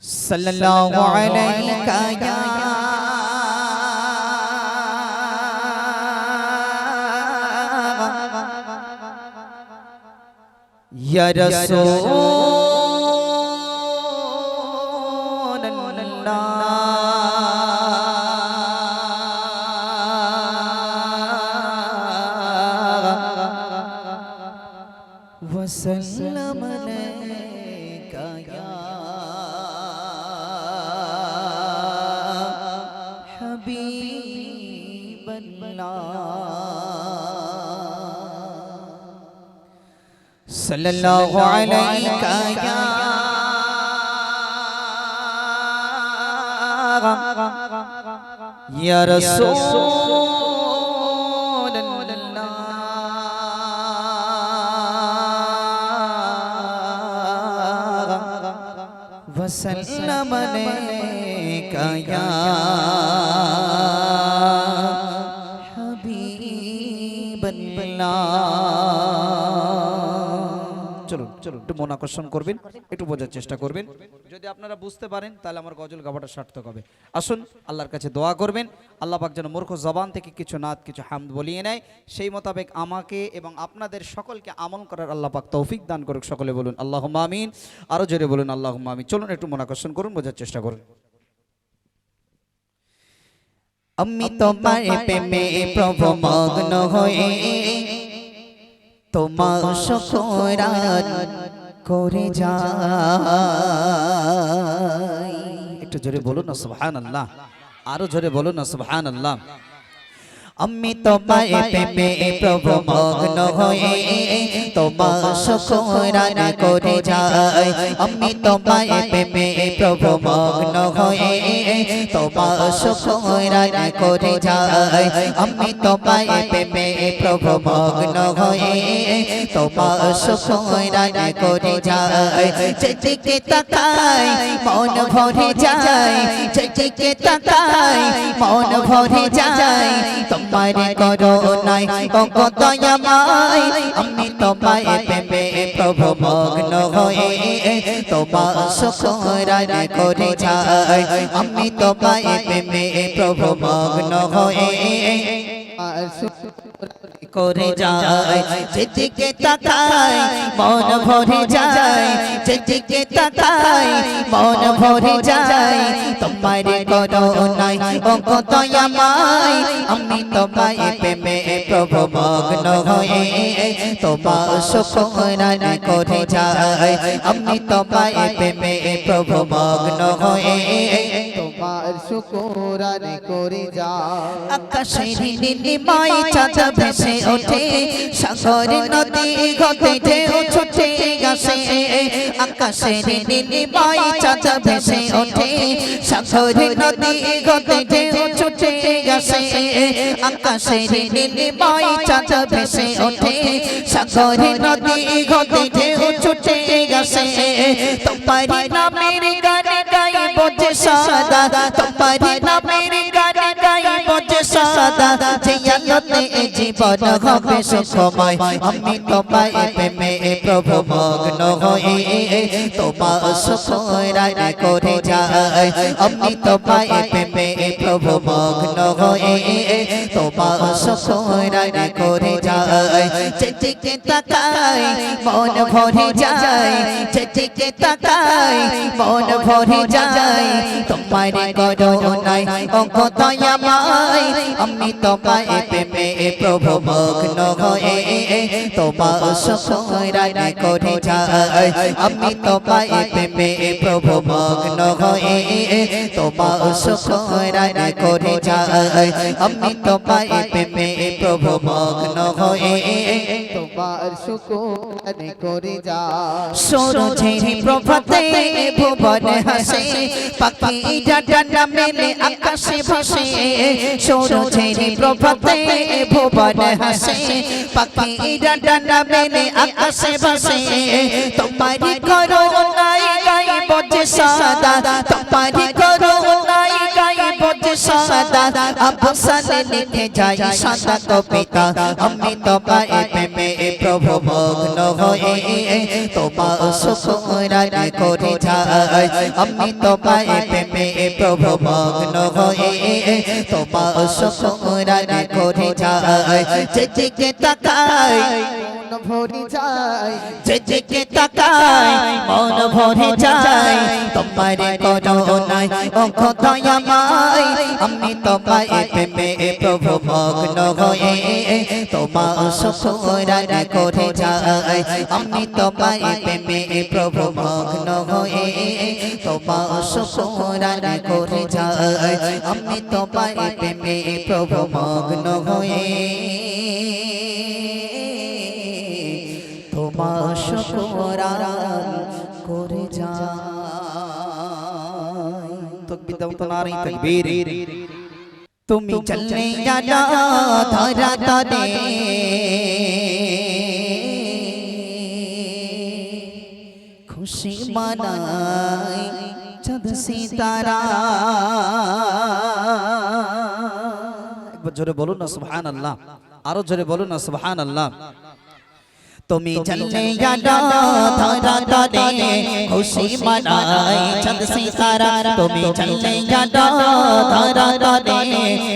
صلى الله عليك يا يا رسول حبيب الله صلى الله عليك يا يا رسول الله وسلم عليك कया করবেন, একটু বোঝার চেষ্টা করবেন। যদি আপনারা বুঝতে পারেন, তাহলে আমার গজল হবে। আসুন, আল্লাহর কাছে দোয়া করবেন। আল্লাহ যেন মূর্খ জবান থেকে কিছু কিছু বলিয়ে নেয়। সেই মোতাবেক আমাকে এবং আপনাদের সকলকে আমল করার আল্লাহ তৌফিক দান করুক। সকলে বলুন আল্লাহ মামিন আরও জোরে বলুন আল্লাহ মামিন চলুন, একটু মনাকর্ষণ করুন, বোঝার চেষ্টা করুন। আমি তোমার প্রেমে প্রভু মগ্ন হয়ে তোমার শুকরান করে যাই একটু জোরে বলুন না সুবহানাল্লাহ আরও জোরে বলুন সুবহানাল্লাহ আমি তোমার প্রেমে প্রভু মগ্ন হয়ে তোমার শুকরান করে যাই। আমি তোমার প্রেমে প্রভু মগ্ন হয়ে তোমার শুকরান করে যাই। আমি তোমার প্রেমে প্রভু মগ্ন হয়ে তোমার শুকরান করে যাই। যেদিকে তাকাই মন ভরে যায় যেদিকে তাকাই মন ভরে যায় তোমার করুণায় ও কত আমায় আমি তোমায় প্রেমে প্রভু মগ্ন হয়ে তোমার শুকরান করে যাই। আমি তোমায় প্রেমে প্রভু মগ্ন হয়ে করে যায় যেদিকে তাকাই মন ভরে যায় যেদিকে তাকাই মন ভরে যায় তোমার করুণায় ও কত আমায় আমি তোমায় প্রেমে প্রভু মগ্ন হয়ে তোমার শুকরান করে যায় আমি তোমায় প্রেমে প্রভু মগ্ন হয়ে তোমার শুকুরান করে যা আকাশের নীলিমায় চাঁদ ভেসে ওঠে, সাগর নদী গতে ঢেউ ছুটে আসে আকাশের নীলিমায় চাঁদ ভেসে ওঠে। সাগর নদী গতে ঢেউ ছুটে আসে আকাশের নীলিমায় চাঁদ ভেসে ওঠে। সাগর নদী গতে ছুটে আসে তোমার নামের গান গাইব যে সদা। তোমার নামের গান গাইব যে সদা। আলোতে জীবন হবে সুখময়। আমি তোমায় প্রেমে প্রভু মগ্ন হয়ে তোমার সুখরান করে যাই। আমি তোমায় প্রেমে প্রভু মগ্ন হয়ে তোমার সুখরান করে যাই। যেদিকে তাকাই মন ভরে যায় যেদিকে তাকাই মন ভরে যায় তোমার করুণায় ও কত আমায় আমি তোমায় প্রেমে প্রভু মগ্ন হয়ে তোমার সুখরান করে যাই আমি তোমায় প্রেমে প্রভু মগ্ন হয়ে তোমার সুখরান করে যাই আমি তোমায় প্রেমে প্রভু মগ্ন হয়ে তোমার শুকুরান করে যা সরোজের প্রভাতে ভুবন হাসে, পাখি ডাটা মেলে আকাশে ভাসে। সরোজের প্রভাতে ভুবন হাসে, পাখি ডাটা মেলে আকাশে ভাসে। তোমারি করুণাই গাইব যে সদা, তোমারি করুণাই গাইব যে সদা। আবসালে লিখে যাই সাদা কবিতা, আমি তোমায় প্রেমে প্রভু মগ্ন হয়ে তোমা শুকুরানি করে যাই আমি তোমায় প্রেমে প্রভু মগ্ন হয়ে তোমা শুকুরানি করে যাই যে তাকাই মন ভরে যায়। যেদিকে তাকাই মন ভরে যায়। তোমার করুণায় ও দয়াময়। আমি তোমায় প্রেমে প্রভু মগ্ন হয়ে তোমার শুকুরানি করে যাই আমি তোমায় প্রেমে প্রভু মগ্ন হয়ে তোমার শুকুরানি করে যাই আমি তোমায় প্রেমে প্রভু মগ্ন হয়ে তকবীর দাও তো নারী তকবীর তুমি চললে জানা ধরা তরে খুশি মানাই চাঁদ সিতারা একবার জোরে বলুন না সুবহানাল্লাহ আরও জোরে বলুন না সুবহানাল্লাহ তুমি চললে জানা ধরা তরে খুশি মানাই চাঁদ সিতারা তুমি চললে জানা ধরা তরে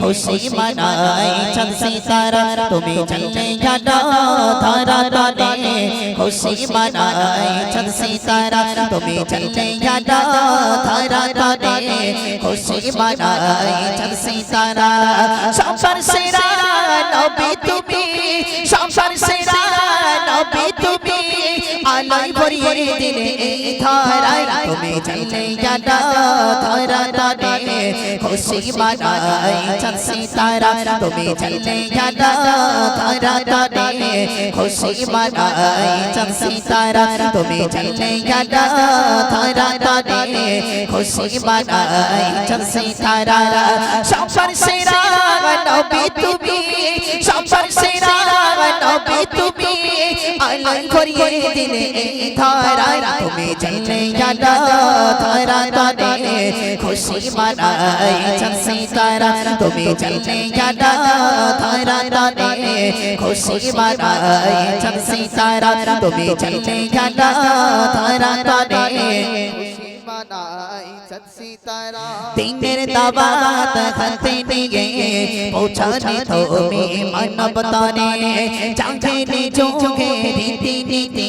খুশি মানাই চাঁদ সিতারা তুমি চললে জানা ধরা তরে খুশি মানাই চাঁদ সিতারা তুমি চললে জানা ধরা তরে খুশি মানাই চাঁদ সিতারা সংসার সেরা নবী ভরিয়ে দিলে এই ধারায় তুমি চলে জানা ধরা তারে খুশি মানাই চাঁদ সিতারা তুমি চলে জানা ধরা তারে খুশি মানাই চাঁদ সিতারা তুমি চলে জানা ধরা তারে খুশি মানাই চাঁদ সিতারা সংসার সেরা নবী তুমি সংসার সেরা আলাই ভরিয়ে দিলে এই ধারায় তুমি চলে জানা ধরা তারে খুশি মানাই চাঁদ সিতারা তুমি চলে জানা ধরা তারে খুশি মানাই চাঁদ সিতারা তুমি চলে জানা ধরা তারে খুশি মানাই চাঁদ সিতারা দিনের দাবাত খাতে নিয়ে পৌঁছানি তুমি মানবতারে চাঁদের চোখে রীতি নীতি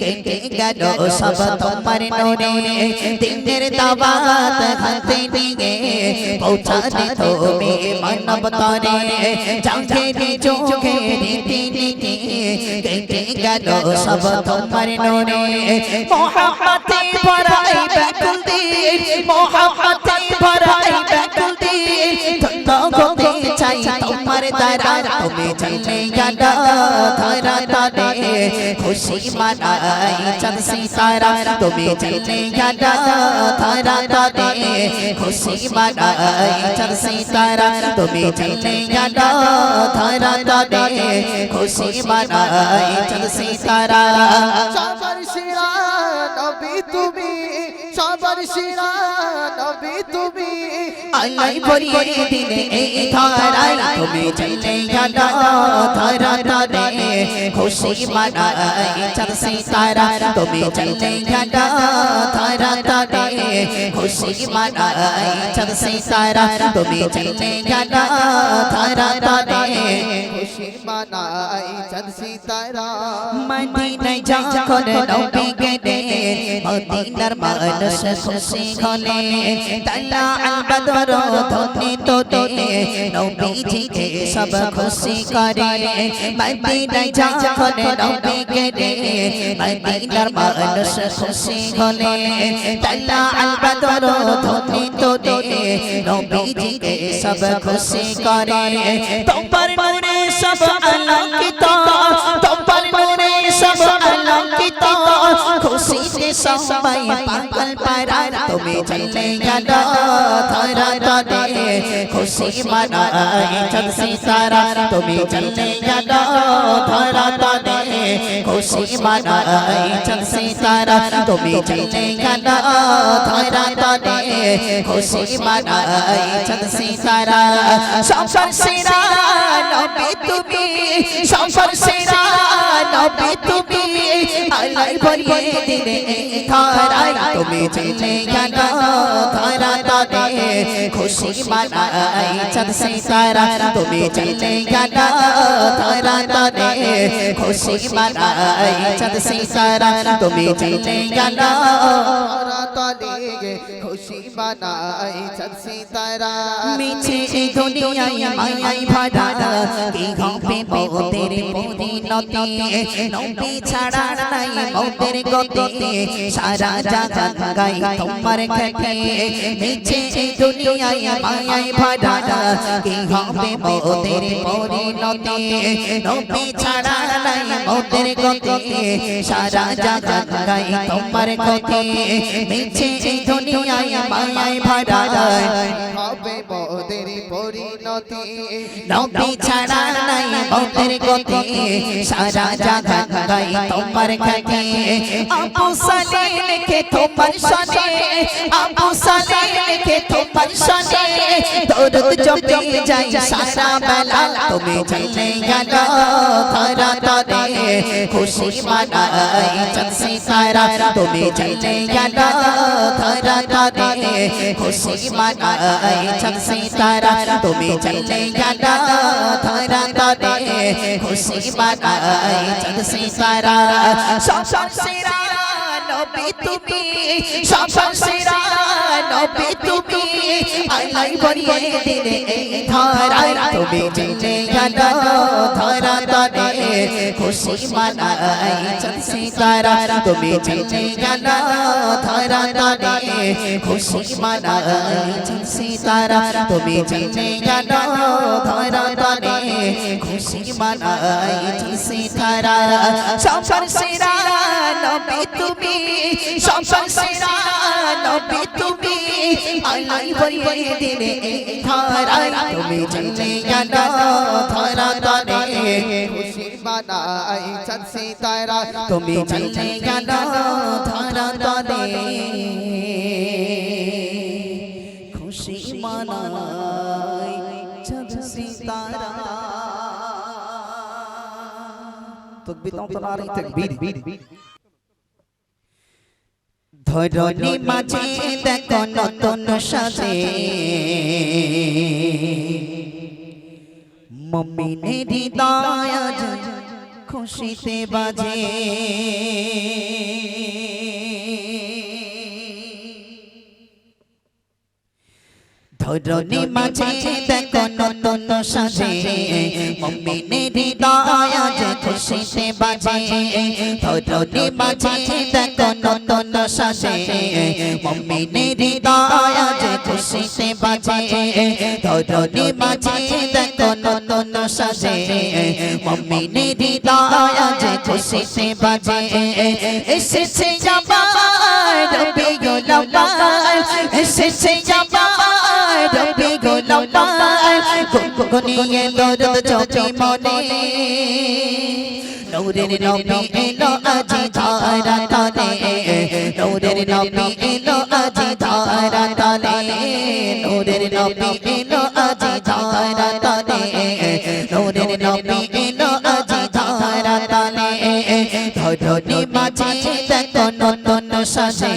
কেটে গেল সব তোমার নোরে দিনের দাবাত খাতে নিয়ে পৌঁছানি তুমি মানবতারে চাঁদের চোখে রীতি নীতি কেটে গেল সব তোমার নোরে মোহাম্মতে ভরাই ব্যাকুল দিল মোহাম্মতে ভরাই ব্যাকুল দিল ধন্য হতে চাই তোমার দ্বারা তুমি চলে জানা ধরা তারে খুশি মানাই চাঁদ সিতারা তুমি চলে জানা ধরা তারে খুশি মানাই চাঁদ সিতারা তুমি চলে জানা ধরা তারে খুশি মানাই চাঁদ সিতারা সবার শিরা নবী তুমি সবার শিরা নবী তুমি আল্লাহ ভরিয়ে দিলে এই ধারায় তুমি চলে জানা ধরা তারে খুশি মানাই চাঁদ সিতারা তুমি চলে জানা ধরা তারে খুশি মানাই চাঁদ সিতারা তুমি চলে জানা ধরা তারে খুশি মানাই চাঁদ সিতারা মদিনায় যখন নবী গেলে মদিনার মানুষ খুশি হলে তালা আল বদর ধনে তোলে নবীজিকে সব খুশি করে। মদিনায় যখন নবী গেলে মদিনার মানুষ খুশি হলে তালা আল বদর ধনে তোলে নবীজিকে সব খুশি করে। তোমার নূরে সব আলোকিত, তোমার নূরে সব আলোকিত, খুশিতে সবাই পাগল তুমি চলে গেল ধরা তরে খুশি মানাই চাঁদ সিতারা তুমি চলে গেল ধরা তরে খুশি মানাই চাঁদ সিতারা তুমি চলে গেল ধরা তরে খুশি মানাই চাঁদ সিতারা সবার সেরা নবী তুমি সফর সেরা নবী তুমি আলাই বলিয়ে দিলে ধারাই তুমি চলে গেল ধারা তারে খুশি মানাই চাঁদ সিতারা তুমি চলে গেল ধারা তারে খুশি মানাই চাঁদ সিতারা তুমি চলে গেল তারা তলে খুশি বানাই চাঁদ সিতারা মিছে দুনিয়ায় মায়াই ভরা কি হবে মোদের পরিণতি নবী ছাড়া নাই মোদের গতি সারা জাগাত গাই তোমার খেতে মিছে দুনিয়ায় মায়াই ভরা কি হবে মোদের পরিণতি নবী ছাড়া নাই মোদের গতি সারা জাগাত গাই তোমার খেতে মিছে দুনিয়ায় মায়াই ভরা হবে মোদের পরিণতি নবী ছাড়া নাই মোদের গতি সারা জাগাত গাই তোমার খ্যাতি আবু সালে লিখে তোমার শানে আবু সালে লিখে তোমার শানে দরুদ জপে যাই সারা বেলা তুমি চলে গেল তারা তারে খুশি মানাই চাঁদ সিতারা তুমি চলে গেল তারা তারে খুশি মানাই চাঁদ সিতারা তুমি চলে গেল তারা তারে খুশি মানাই চাঁদ সিতারা সফর সেরা নবী তুমি সফর সেরা নবী তুমি। আলাই বলিয়ে দিলে ধারাই তুমি চলে গেল ধারা তারে খুশি মানাই চাঁদ সিতারা তুমি চলে গেল ধারা তারে খুশি মানাই চাঁদ সিতারা তুমি চলে গেল ধারা তারে খুশি মানাই চাঁদ সিতারা সফর সেরা নবী তুমি সফর সেরা নবী তুমি আলাই বলিয়ে দিলে ধারাই তুমি চলে গেল ধারা তারে খুশি বানাই চাঁদ সিতারা তুমি চলে গেল ধারা তারে খুশি মানাই চাঁদ সিতারা তকবীর দাও তো নারী তকবীর ধরণী মাঝে দেখো নতুন সাজে। মমিনের হৃদয় খুশিতে বাজে। ধরণী মাঝে দেখো নতুন সাজে। মম্মিনের হৃদয় আজ খুশিতে বাজে। ধরণী মাঝে দেখো নতুন সাজে। মম্মিনের হৃদয় আজ খুশিতে বাজে। ধরণী মাঝে দেখো নতুন সাজে। মম্মিনের হৃদয় আজ খুশিতে বাজে। এসেছে আমার রবি গোলাম এসেছে আমার রবি গোলাম গুনগুনিয়ে দরদ চোখে মনে নূরের নবী এলো আজি ধারা তলে নূরের নবী এলো আজি ধারা তলে নূরের নবী এলো আজি ধারা তলে নূরের নবী এলো আজি ধারা তলে ধরণী মাঝে দেখো নতুন সাজে।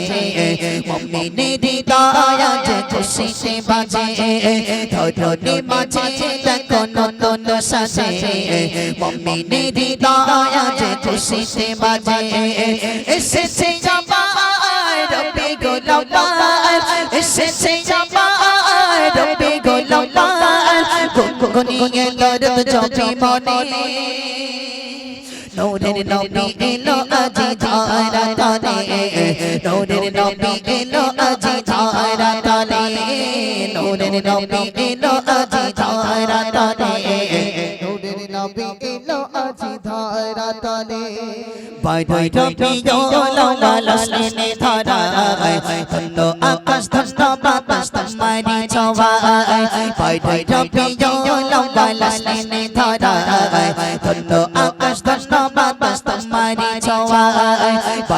মম্মিনের হৃদয় আজ খুশিতে বাজে। ধরণী মাঝে দেখো নতুন সাজে। মম্মিনের হৃদয় আজ খুশিতে বাজে। এসেছে জামাই রবি গোলাম এসেছে জামাই রবি গোলাম গুনগুনিয়ে দরদ জমি মনে। নূরের নবী এলো আজি ধারা তলে নূরের নবী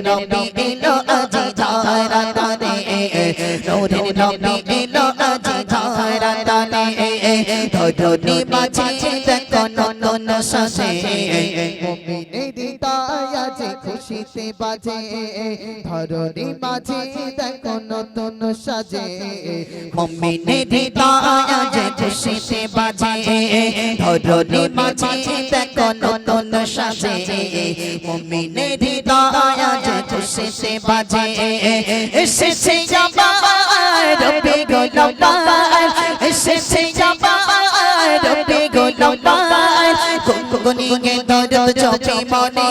নবী এলো আজি ধারা তালে নূরের নবী এলো আজি ধারা তালে ধরনি মাঝে দেখো নন্দন আজ খুশিতে বাজে ধরনি মাঝে দেখো নতুন সাজে। মম্মিনে দিদায়া যে খুশিতে বাজে ধরনি মাঝে দেখো নতুন সাজে। মম্মিনে দিদায়া যে খুশিতে বাজে, এসেছে জামার রবে গোলামার এসেছে জামার রবে গোলামার গুনগুনি গে দরদ চোখে মনে।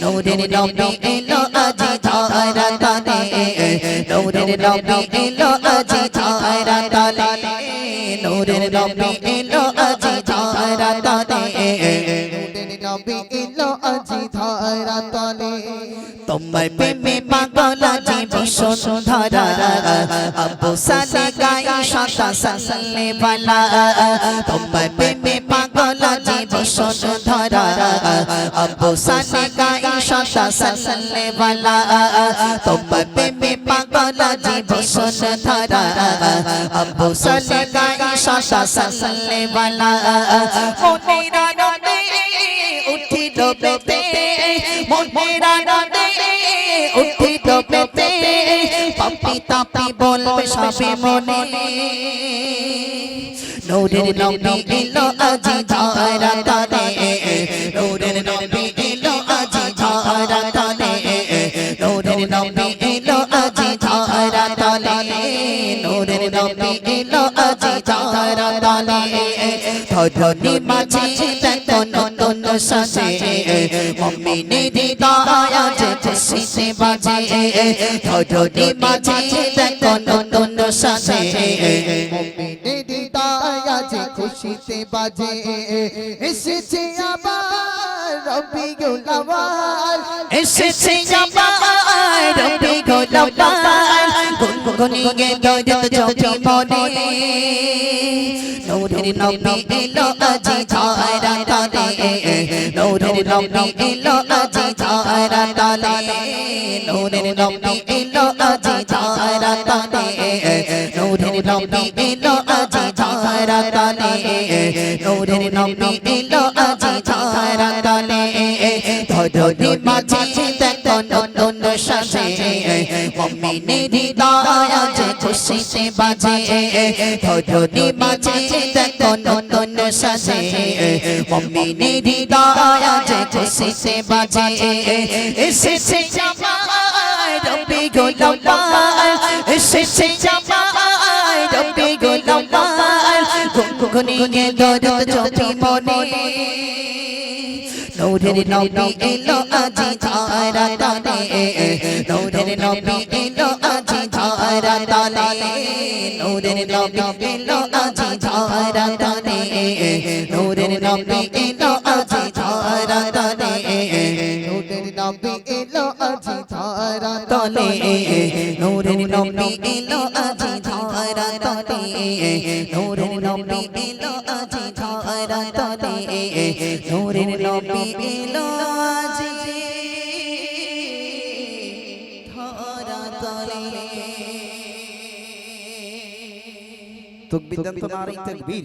নূরের নবী এলো আজি ধারা তালে নূরের নবী এলো আজি ধারা তালে নূরের নবী এলো আজি ধারা তালে নূরের নবী এলো আজি ধারা তলে তোমার গাই সাতা সালে বালা তোমার প্রেমে পাগল জীব সুধরা আবু সালে গাই সাতা সালে বালা তোমার প্রেমে পাগল জীব সুধরা আবু সালে গাই সাতা সালে বালা মনিরা নদী উঠিল বেতে মনিরা নদী উঠিল বেতে তাপি বলবে সবে মনে। নূরের নবী এলো আজি ধারা তালে নূরের নবী এলো আজি ধারা তালে নূরের নবী এলো আজি ধারা তালে নূরের নবী এলো আজি ধারা তালে ধরনি মাঝে দেখো নতুন সাজে। মম্মিনে দিদায়া যে খুশিতে বাজে ধরনি মাঝে দেখো নতুন সাজে। আজ খুশিতে বাজে। এসেছে আবার রবি গোলাবার এসেছে আবার রবি গোলামার গুনগুনি গে দরদ চোখে মনে। নূরের নবী এলো আজি ধারা তালে নূরের নবী এলো আজি ধারা তালে নূরের নবী এলো আজি ধারা তালে নূরের ধরনি মাঝে দেখো নতুন সাজে মম্মিনে হৃদয় যে খুশিতে বাজে ধরনি মাঝে দেখো নতুন সাজে মম্মিনে হৃদয় যে খুশিতে বাজে এসেছে জামাই রবি গোলামার এসেছে জামাই রবি দরদ মনে নূরের নবী এলো আজি ধারা তালে নূরের নবী এলো আজি ধারা তালে নূরের নবী এলো আজি ধারা তালে নূরের নবী এলো আজি ধারা তালে নূরের নবী এলো আজি ধারা তলে নূরের নবী এলো আজি ধারা তলে নূরের নবী এলো আজি ধারা তলে নূরের নবী এলো আজি ধারা তলে। তকবীর তকবীর।